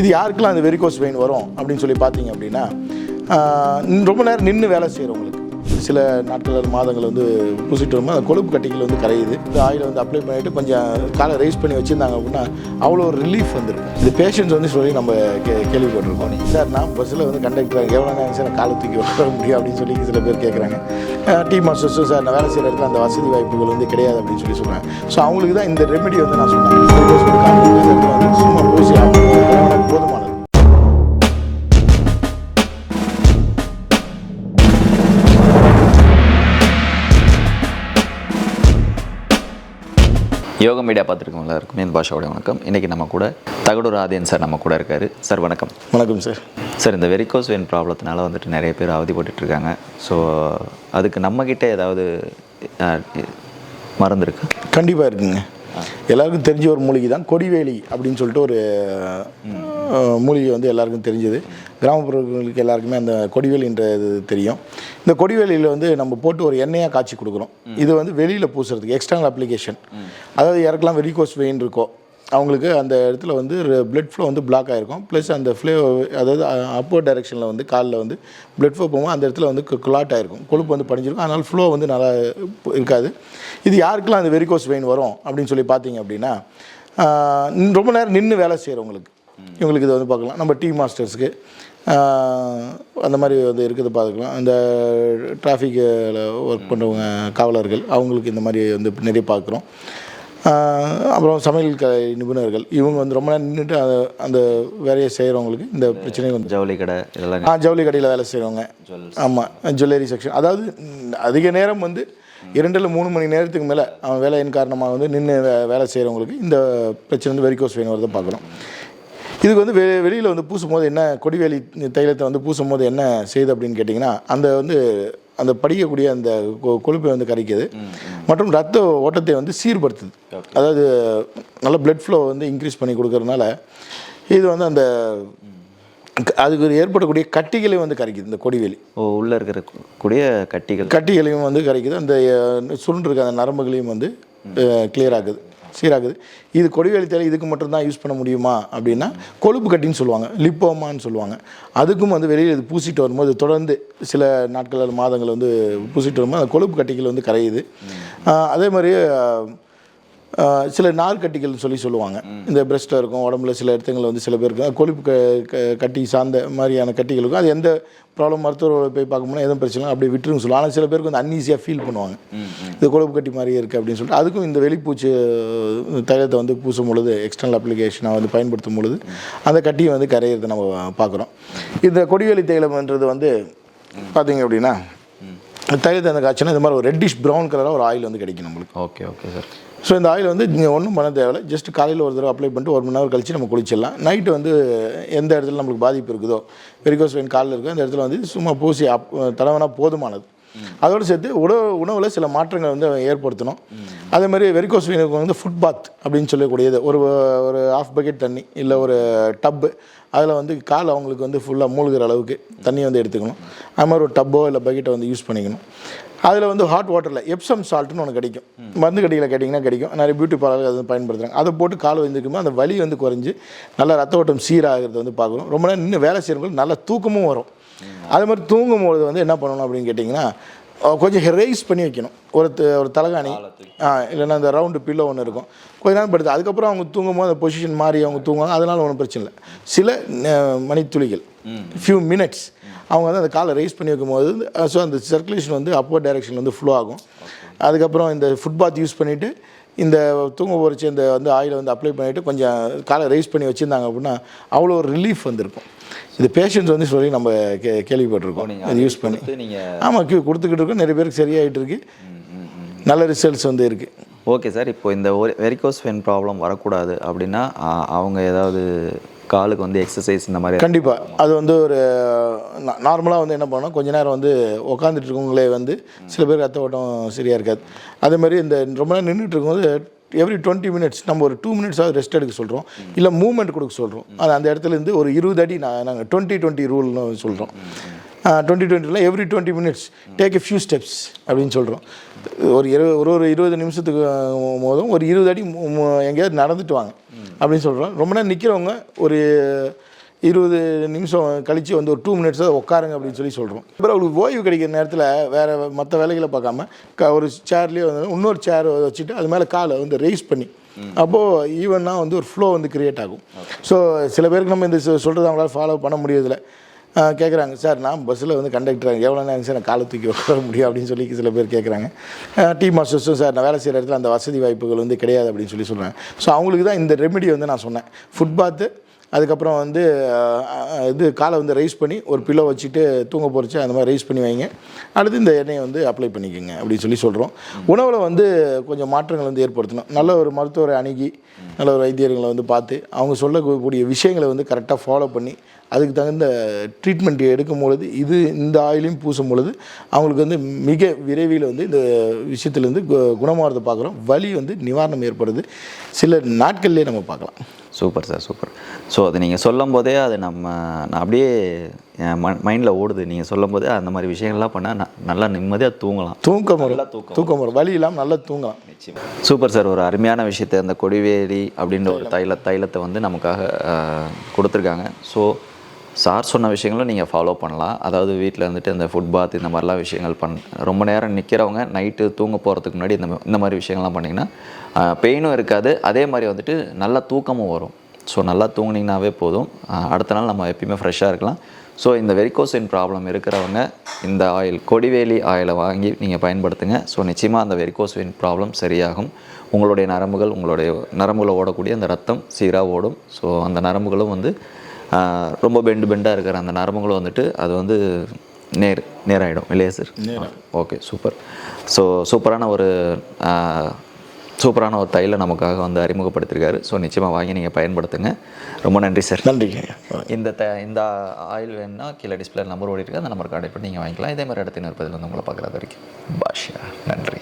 இது யாருக்கெல்லாம் அந்த வெரிகோஸ் வெயின் வரும் அப்படின்னு சொல்லி பார்த்தீங்க அப்படின்னா ரொம்ப நேரம் நின்று வேலை செய்கிறவங்களுக்கு சில நாட்கள் மாதங்கள் வந்து பூசிட்டு வரும்போது அந்த கொழுப்பு கட்டிகள் வந்து கரையுது. இந்த ஆயில் வந்து அப்ளை பண்ணிட்டு கொஞ்சம் காலை ரைஸ் பண்ணி வச்சுருந்தாங்க அப்படின்னா அவ்வளோ ஒரு ரிலீஃப் வந்துருக்கும். இது பேஷண்ட்ஸ் வந்து சொல்லி நம்ம கே கேள்விப்பட்டிருக்கோம். சார் நான் பஸ்ஸில் வந்து கண்டக்டர் எவ்வளோ நேரம் சார் காலை தூக்கி வர முடியும் அப்படின்னு சொல்லி சில பேர் கேட்குறாங்க டீ மாஸ்டர்ஸும் சார் நான் வேலை செய்கிற இடத்துல அந்த வசதி வாய்ப்புகள் வந்து கிடையாது அப்படின்னு சொல்லி சொல்கிறேன் ஸோ அவங்களுக்கு தான் இந்த ரெமெடி வந்து நான் சொன்னேன் சும்மா பூசி ஆகும் போதுமானது. யோக மீடியா பார்த்துருக்கோம் எல்லாருக்குமே. இந்த பாஷாவோட வணக்கம். இன்றைக்கி நம்ம கூட தகடூர் ஆதியன் சார் நம்ம கூட இருக்காரு. சார் வணக்கம். வணக்கம் சார். சார் இந்த வெரிகோஸ் வெயின் ப்ராப்ளத்தினால வந்துட்டு நிறைய பேர் அவதிப்பட்டுட்டு இருக்காங்க ஸோ அதுக்கு நம்மக்கிட்ட ஏதாவது மருந்து இருக்கு? கண்டிப்பாக இருக்குங்க. எல்லாருக்கும் தெரிஞ்ச ஒரு மூலிகை தான் கொடிவேலி அப்படின்னு சொல்லிட்டு ஒரு மூலிகை வந்து எல்லாருக்கும் தெரிஞ்சது. கிராமப்புறங்களுக்கு எல்லாருக்குமே அந்த கொடிவேலின்ற இது தெரியும். இந்த கொடிவேலியில் வந்து நம்ம போட்டு ஒரு எண்ணெயாக காய்ச்சி கொடுக்குறோம். இது வந்து வெளியில் பூசுறதுக்கு எக்ஸ்டர்னல் அப்ளிகேஷன் அதாவது யாருக்கெல்லாம் வெரிகோஸ் வெயின் இருக்கோ அவங்களுக்கு அந்த இடத்துல வந்து பிளட் ஃப்ளோ வந்து பிளாக் ஆகிருக்கும் ப்ளஸ் அந்த ஃப்ளே அதாவது அப்போ டைரெக்ஷனில் வந்து காலில் வந்து பிளட் ஃப்ளோ போகும்போது அந்த இடத்துல வந்து கிளாட் ஆகிருக்கும் கொழுப்பு வந்து படிஞ்சிருக்கும். அதனால் ஃப்ளோ வந்து நல்லா இருக்காது. இது யாருக்கெல்லாம் அந்த வெரிகோஸ் வெயின் வரும் அப்படின்னு சொல்லி பார்த்தீங்க அப்படின்னா ரொம்ப நேரம் நின்று வேலை செய்கிறவங்களுக்கு இவங்களுக்கு இது வந்து பார்க்கலாம். நம்ம டீ மாஸ்டர்ஸ்க்கு அந்த மாதிரி வந்து இருக்குது பார்த்துக்கலாம். அந்த டிராஃபிக்கில் ஒர்க் பண்ணுறவங்க காவலர்கள் அவங்களுக்கு இந்த மாதிரி வந்து நிறைய பார்க்குறோம். அப்புறம் சமையல் க நிபுணர்கள் இவங்க வந்து ரொம்ப நேரம் நின்றுட்டு அந்த அந்த வேலையை செய்கிறவங்களுக்கு இந்த பிரச்சனை வந்து ஜவுளி கடை இதெல்லாம் ஆ ஜவுளி கடையில் வேலை செய்கிறவங்க ஆமாம் ஜுவல்லரி செக்ஷன் அதாவது அதிக நேரம் வந்து இரண்டுல மூணு மணி நேரத்துக்கு மேலே அவன் வேலையின் காரணமாக வந்து நின்று வேலை செய்கிறவங்களுக்கு இந்த பிரச்சனை வந்து வெரிகோஸ் வெயின் வரதை பார்க்குறோம். இதுக்கு வந்து வெ வெளியில் வந்து பூசும்போது என்ன கொடிவேலி தைலத்தை வந்து பூசும்போது என்ன செய்யுது அப்படின்னு கேட்டிங்கன்னா அந்த வந்து அந்த படிக்கக்கூடிய அந்த கொ- கொழுப்பை வந்து கரைக்குது. மற்றும் ரத்த ஓட்டத்தை வந்து சீர்படுத்துது. அதாவது நல்ல blood flow வந்து இன்க்ரீஸ் பண்ணி கொடுக்கறதுனால இது வந்து அந்த அதுக்கு ஏற்படக்கூடிய கட்டிகளை வந்து கரைக்குது இந்த கொடிவேலி. ஓ உள்ளே இருக்கிற கூடிய கட்டிகள். கட்டிகளையும் வந்து கரைக்குது. அந்த சுருண்டு இருக்க அந்த நரம்புகளையும் வந்து கிளியர் ஆகுது சீராகுது. இது கொடிவேலி தேவை இதுக்கு மட்டும்தான் யூஸ் பண்ண முடியுமா அப்படின்னா கொழுப்பு கட்டின்னு சொல்லுவாங்க. லிப்போமான்னு சொல்லுவாங்க. அதுக்கும் வந்து வெளியில் இது பூசிட்டு வரும்போது தொடர்ந்து சில நாட்கள் மாதங்கள் வந்து பூசிட்டு வரும்போது அந்த கொழுப்பு கட்டிகள் வந்து கரையுது. அதே மாதிரி சில நார்க்கட்டிகள் சொல்லி சொல்லுவாங்க. இந்த பிரஸ்ட்டில் இருக்கும் உடம்புல சில இடத்துங்களில் வந்து சில பேருக்கு கொழுப்பு க கட்டி சார்ந்த மாதிரியான கட்டிகள் இருக்கும். அது எந்த ப்ராப்ளம் மருத்துவரை போய் பார்க்கும்போது எதுவும் பிரச்சனை அப்படியே விட்டுருன்னு சொல்லுவாங்க. ஆனால் சில பேருக்கு வந்து அன்ஈஸியாக ஃபீல் பண்ணுவாங்க. இது கொழுப்பு கட்டி மாதிரியே இருக்குது அப்படின்னு சொல்லிட்டு. அதுக்கும் இந்த வெளிப்பூச்சு தைலத்தை வந்து பூசும் பொழுது எக்ஸ்டர்னல் அப்ளிகேஷனை வந்து பயன்படுத்தும் பொழுது அந்த கட்டியை வந்து கரையிறதை நம்ம பார்க்குறோம். இந்த கொடிவேலி தைலம்ன்றது வந்து பார்த்தீங்க அப்படின்னா தைலத்தை அந்த காய்ச்சினா இந்த மாதிரி ஒரு ரெட்டிஷ் ப்ரௌன் கலராக ஒரு ஆயில் வந்து கிடைக்கும் நம்மளுக்கு. ஓகே ஓகே சார் ஸோ இந்த ஆயில் வந்து நீங்கள் ஒன்றும் பண்ண தேவையில்ல. ஜஸ்ட் காலையில் ஒரு தடவை அப்ளை பண்ணிட்டு ஒரு மணி நேரம் கழிச்சு நம்ம குளிச்சிடலாம். நைட்டு வந்து எந்த இடத்துல நம்மளுக்கு பாதிப்பு இருக்குதோ வெரிகோஸ் வெயின் காலில் இருக்கோ அந்த இடத்துல வந்து சும்மா பூசி அப் தடவைனா போதுமானது. அதோடு சேர்த்து உணவு உணவில் சில மாற்றங்களை வந்து ஏற்படுத்தணும். அதே மாதிரி வெரிகோஸ் வெயினுக்கு வந்து ஃபுட் பாத் அப்படின்னு சொல்லக்கூடியது. ஒரு ஒரு ஆஃப் பக்கெட் தண்ணி இல்லை ஒரு டப்பு அதில் வந்து கால் அவங்களுக்கு வந்து ஃபுல்லாக மூழ்கிற அளவுக்கு தண்ணி வந்து எடுத்துக்கணும். அது மாதிரி ஒரு டப்போ இல்லை பக்கெட்டை வந்து யூஸ் பண்ணிக்கணும். அதில் வந்து ஹாட் வாட்டரில் எப்சம் சால்ட்னு ஒன்று கிடைக்கும். மருந்து கடையில் கேட்டிங்கன்னா கிடைக்கும். நிறைய பியூட்டி பார்லர் அதை பயன்படுத்துகிறாங்க அதை போட்டு கால் வந்துருக்கும்போது அந்த வலி வந்து குறைஞ்சி நல்லா ரத்த ஓட்டம் சீராகிறது வந்து பார்க்குறோம் ரொம்ப நேரம் நின்று வேலை செய்கிறவங்களுக்கு நல்லா தூக்கமும் வரும். அதே மாதிரி தூங்கும்போது வந்து என்ன பண்ணணும் அப்படின்னு கேட்டிங்கன்னா கொஞ்சம் ரைஸ் பண்ணி வைக்கணும். ஒரு ஒரு தலகாணி. இல்லைன்னா அந்த ரவுண்டு பில்லோ ஒன்று இருக்கும். கொஞ்ச நேரம் படுத்து அதுக்கப்புறம் அவங்க தூங்கும்போது அந்த பொசிஷன் மாறி அவங்க தூங்குவாங்க. அதனால் ஒன்றும் பிரச்சனை இல்லை. சில மணித்துளிகள் ஃபியூ மினிட்ஸ் அவங்க வந்து அந்த காலை ரைஸ் பண்ணி வைக்கும்போது ஸோ அந்த சர்க்குலேஷன் வந்து அப்போ டைரெக்ஷன் வந்து ஃப்ளோ ஆகும். அதுக்கப்புறம் இந்த ஃபுட்பாத் யூஸ் பண்ணிவிட்டு இந்த தூங்க பொறிச்சு இந்த வந்து ஆயிலை வந்து அப்ளை பண்ணிவிட்டு கொஞ்சம் காலை ரைஸ் பண்ணி வச்சுருந்தாங்க அப்படின்னா அவ்வளோ ஒரு ரிலீஃப் வந்திருக்கும். இது பேஷண்ட்ஸ் வந்து சொல்லி நம்ம கே கேள்விப்பட்டிருக்கோம். இது யூஸ் பண்ணி. நீங்கள் ஆமாம் கியூ கொடுத்துக்கிட்டு இருக்கோம். நிறைய பேருக்கு சரியாயிட்டு இருக்கு. நல்ல ரிசல்ட்ஸ் வந்து இருக்குது ஓகே சார் இப்போ இந்த வெரிகோஸ் வென் ப்ராப்ளம் வரக்கூடாது அப்படின்னா அவங்க ஏதாவது காலுக்கு வந்து எக்ஸசைஸ் இந்த மாதிரி கண்டிப்பாக அது வந்து ஒரு நார்மலாக வந்து என்ன பண்ணணும்? கொஞ்ச நேரம் வந்து உட்காந்துட்டு இருக்கவங்களே வந்து சில பேர் ரத்த ஓட்டம் சரியாக இருக்காது. அதே மாதிரி இந்த ரொம்ப நேரம் நின்றுட்டு இருக்கும்போது எவ்ரி டுவெண்ட்டி மினிட்ஸ் நம்ம ஒரு டூ மினிட்ஸாவது ரெஸ்ட் எடுக்க சொல்கிறோம் இல்லை மூவ்மெண்ட் கொடுக்க சொல்கிறோம் அது அந்த இடத்துல இருந்து ஒரு இருபது அடி நான் நாங்கள் டுவெண்ட்டி டுவெண்ட்டி ரூல்னு சொல்கிறோம் டுவெண்ட்டி டுவெண்ட்டியில் every twenty minutes take a few steps அப்படின்னு சொல்கிறோம் ஒரு இரு ஒரு ஒரு இருபது நிமிஷத்துக்கு போதும் ஒரு இருபது அடி எங்கேயாவது நடந்துட்டு வாங்க அப்படின்னு சொல்கிறோம் ரொம்ப நேரம் நிற்கிறவங்க ஒரு இருபது நிமிஷம் கழித்து வந்து ஒரு டூ மினிட்ஸ் உட்காருங்க அப்படின்னு சொல்லி சொல்கிறோம் அப்புறம் அவங்களுக்கு ஓய்வு கிடைக்கிற நேரத்தில் வேறு மற்ற வேலைகளை பார்க்காம க ஒரு சேர்லேயே வந்து இன்னொரு சேர் வச்சுட்டு அது மேலே காலை வந்து ரைஸ் பண்ணி அப்போது ஈவனாக வந்து ஒரு ஃப்ளோ வந்து க்ரியேட் ஆகும். ஸோ சில பேருக்கு நம்ம இந்த சொல்கிறது அவங்களால ஃபாலோ பண்ண முடியறதில்ல. கேட்குறாங்க சார் நான் பஸ்ஸில் வந்து கண்டக்டர் எவ்வளோ நேரம் சார் நான் காலை தூக்கி உட்கார முடியும்? அப்படின்னு சொல்லி சில பேர் கேட்குறாங்க டீ மாஸ்டர்ஸும் சார் நான் வேலை செய்கிற இடத்துல அந்த வசதி வாய்ப்புகள் வந்து கிடையாது அப்படின்னு சொல்லி சொல்கிறாங்க ஸோ அவங்களுக்கு தான் இந்த ரெமெடி வந்து நான் சொன்னேன். ஃபுட்பாத்து அதுக்கப்புறம் வந்து இது காலை வந்து ரைஸ் பண்ணி ஒரு பில்லோ வச்சுட்டு தூங்க போகிறச்சு அந்த மாதிரி ரைஸ் பண்ணி வைங்க. அடுத்து இந்த எண்ணெயை வந்து அப்ளை பண்ணிக்கோங்க அப்படின்னு சொல்லி சொல்கிறோம் உணவில் வந்து கொஞ்சம் மாற்றங்கள் வந்து ஏற்படுத்தணும். நல்ல ஒரு மருத்துவரை அணுகி நல்ல ஒரு வைத்தியர்களை வந்து பார்த்து அவங்க சொல்லக்கூடிய விஷயங்களை வந்து கரெக்டாக ஃபாலோ பண்ணி அதுக்கு தகுந்த ட்ரீட்மெண்ட் எடுக்கும் பொழுது இது இந்த ஆயிலையும் பூசும் பொழுது அவங்களுக்கு வந்து மிக விரைவில் வந்து இந்த விஷயத்துலேருந்து கு- குணமாகறதை பார்க்குறோம். வலி வந்து நிவாரணம் ஏற்படுது. சில நாட்கள்லேயே நம்ம பார்க்கலாம். சூப்பர் சார் சூப்பர் ஸோ அது நீங்கள் சொல்லும் போதே அது நம்ம நான் அப்படியே என் மைண்டில் ஓடுது. நீங்கள் சொல்லும் போதே அந்த மாதிரி விஷயங்கள்லாம் பண்ணால் நல்லா நிம்மதியாக தூங்கலாம். தூக்கம் வரும். தூக்கம் வரும். வலி இல்லாமல் நல்லா தூங்கலாம். சூப்பர் சார் ஒரு அருமையான விஷயத்தை அந்த கொடிவேலி அப்படின்ற ஒரு தைல தைலத்தை வந்து நமக்காக கொடுத்துருக்காங்க. ஸோ சார் சொன்ன விஷயங்களும் நீங்கள் ஃபாலோ பண்ணலாம். அதாவது வீட்டில் வந்துட்டு இந்த ஃபுட் பாத் இந்த மாதிரிலாம் விஷயங்கள் பண் ரொம்ப நேரம் நிற்கிறவங்க நைட்டு தூங்க போகிறதுக்கு முன்னாடி இந்த இந்த மாதிரி விஷயங்கள்லாம் பண்ணிங்கன்னா பெயினும் இருக்காது. அதே மாதிரி வந்துட்டு நல்லா தூக்கமும் வரும். ஸோ நல்லா தூங்குனீங்கனாவே போதும். அடுத்த நாள் நம்ம எப்பயுமே ஃப்ரெஷ்ஷாக இருக்கலாம். ஸோ இந்த வெரிகோசின் ப்ராப்ளம் இருக்கிறவங்க இந்த ஆயில் கொடிவேலி ஆயிலை வாங்கி நீங்கள் பயன்படுத்துங்க. ஸோ நிச்சயமாக அந்த வெரிகோஸ்வின் ப்ராப்ளம் சரியாகும். உங்களுடைய நரம்புகள் உங்களுடைய நரம்புகளை ஓடக்கூடிய அந்த ரத்தம் சீராக ஓடும். ஸோ அந்த நரம்புகளும் வந்து ரொம்ப பெண்டு பெண்டாக இருக்கிற அந்த நரம்புகளும் வந்துட்டு அது வந்து நேர் நேராயிடும். இல்லையா சார் ஓகே சூப்பர். ஸோ சூப்பரான ஒரு சூப்பரான ஒரு தைல நமக்காக வந்து அறிமுகப்படுத்தியிருக்காரு ஸோ நிச்சயமாக வாங்கி நீங்கள் பயன்படுத்துங்க. ரொம்ப நன்றி சார் நன்றிங்க. இந்த த இந்த ஆயில் வேணும்னா கீழே டிஸ்பிளே நம்பர் ஓடி இருக்கு அந்த நம்பருக்கு கான்டெக்ட் பண்ணி நீங்கள் வாங்கிக்கலாம். இதே மாதிரி இடத்துல இருப்பதில் வந்து உங்களை பார்க்குறது வரைக்கும். பாஷா நன்றி.